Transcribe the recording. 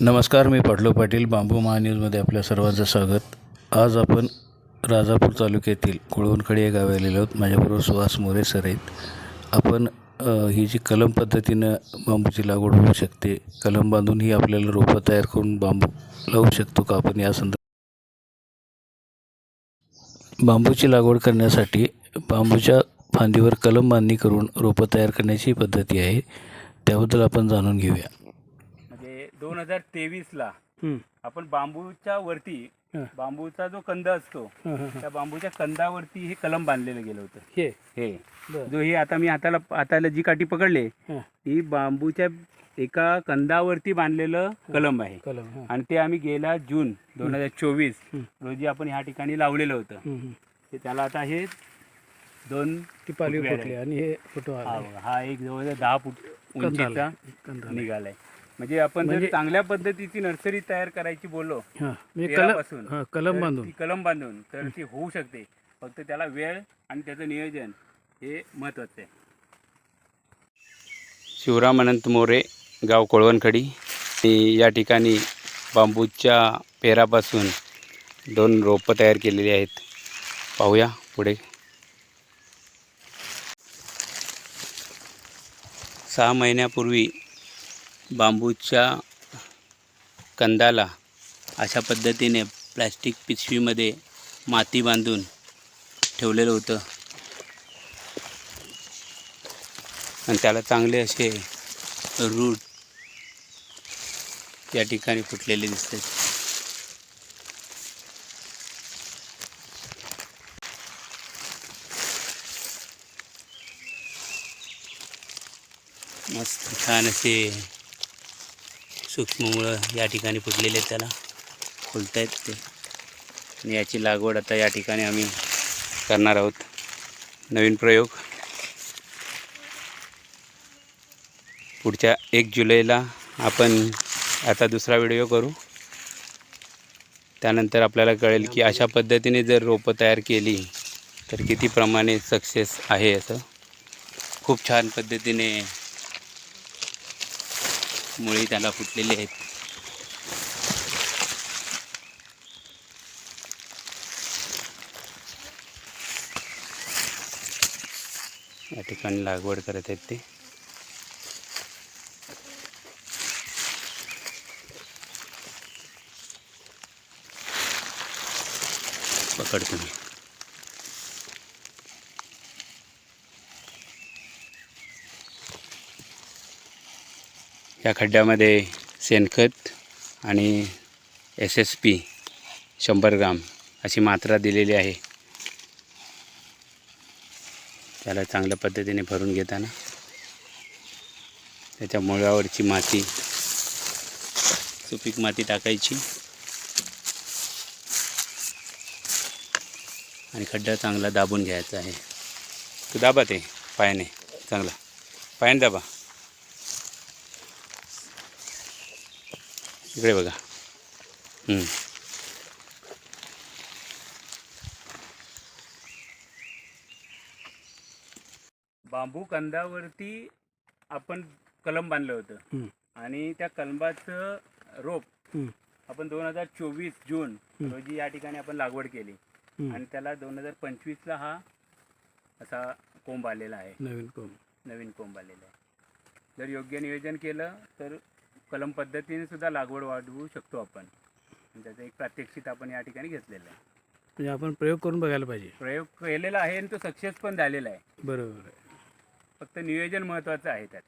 नमस्कार मी पाटलो पाटील बांबू महान्यूजमध्ये आपल्या सर्वांचं स्वागत. आज आपण राजापूर तालुक्यातील कुळवणकडे या गावी आलेलो आहोत. माझ्याबरोबर सुहास मोरे सर आहेत. आपण ही जी कलम पद्धतीनं बांबूची लागवड होऊ शकते कलम बांधून ही आपल्याला रोपं तयार करून बांबू लावू शकतो का? आपण या संदर्भात बांबूची लागवड करण्यासाठी बांबूच्या फांदीवर कलम बांधणी करून रोपं तयार करण्याची पद्धती आहे. त्याबद्दल आपण जाणून घेऊया. दोन हजार तेवीसला हं, आपण बांबूच्या वरती हं. बांबूचा जो कंद असतो हं, हं, हं. त्या बांबूच्या कंदावरती हे कलम बांधलेलं गेलं होतं हे हे बरं. जो हे आता मी हाताला हाताला जी काठी पकडले हं, ही बांबूच्या एका कंदावरती बांधलेलं कलम आहे कलम हं, आणि ते आम्ही गेला जून दोन हजार चोवीस हं. रोजी आपण ह्या ठिकाणी लावलेलं होतं. ते त्याला आता हे दोन ती पालवी फुटवे फुटली आहे. आणि हे फोटो हा हा एक जवळजवळ दहा फूट उंचीचा. निघालाय म्हणजे आपण जर म्हणजे- चांगल्या पद्धतीची नर्सरी तयार करायची बोललो हा म्हणजे कलम पेरापासून हा कलम तर बांधून. ती कलम बांधून तर ती होऊ शकते. फक्त त्याला वेळ आणि त्याचं नियोजन हे महत्वाचं आहे. शिवराम अनंत मोरे गाव कोळवणखडी. या ठिकाणी बांबूच्या पेरापासून दोन रोपं तयार केलेली आहेत. पाहूया पुढे. सहा महिन्यापूर्वी बांबूच्या कंदाला अशा पद्धतीने प्लॅस्टिक पिशवीमध्ये माती बांधून ठेवलेलं होतं. आणि त्याला चांगले असे रूट या ठिकाणी फुटलेले दिसतात. मस्त छान असे सूक्ष्ममुळं या ठिकाणी फुटलेले आहेत त्याला. फुलत आहेत ते. आणि याची लागवड आता या ठिकाणी आम्ही करणार आहोत. नवीन प्रयोग. पुढच्या एक जुलैला आपण आता दुसरा व्हिडिओ करू. त्यानंतर आपल्याला कळेल की अशा पद्धतीने जर रोपं तयार केली तर किती प्रमाणे सक्सेस आहे असं. खूप छान पद्धतीने मुळी त्याला फुटलेली आहेत. या ठिकाणी लागवड करत आहेत ते. पकडतो मी या खड्ड्यामध्ये शेणखत आणि एस एस पी शंभर ग्राम अशी मात्रा दिलेली आहे. त्याला चांगल्या पद्धतीने भरून घेताना त्याच्या मुळावरची माती सुपीक माती टाकायची. आणि खड्डा चांगला दाबून घ्यायचा आहे. तू दाबा ते पायाने चांगला. पायाने दाबा. इकडे बघा. बांबू कंदावरती आपण कलम बांधलं होतं. आणि त्या कलमाचं रोप आपण दोन हजार चोवीस जून. रोजी या ठिकाणी आपण लागवड केली. आणि त्याला दोन हजार पंचवीसला हा असा कोंब आलेला आहे. नवीन कोंब. नवीन कोंब आलेला आहे. जर योग्य नियोजन केलं तर कलम पद्धतीने सुद्धा लागवड वाढवू शकतो आपण. त्याचं एक प्रात्यक्षिक आपण या ठिकाणी घेतलेलं आहे. म्हणजे आपण प्रयोग करून बघायला पाहिजे. प्रयोग केलेला आहे आणि तो सक्सेस पण झालेला आहे. बरोबर आहे. फक्त नियोजन महत्त्वाचं आहे त्यात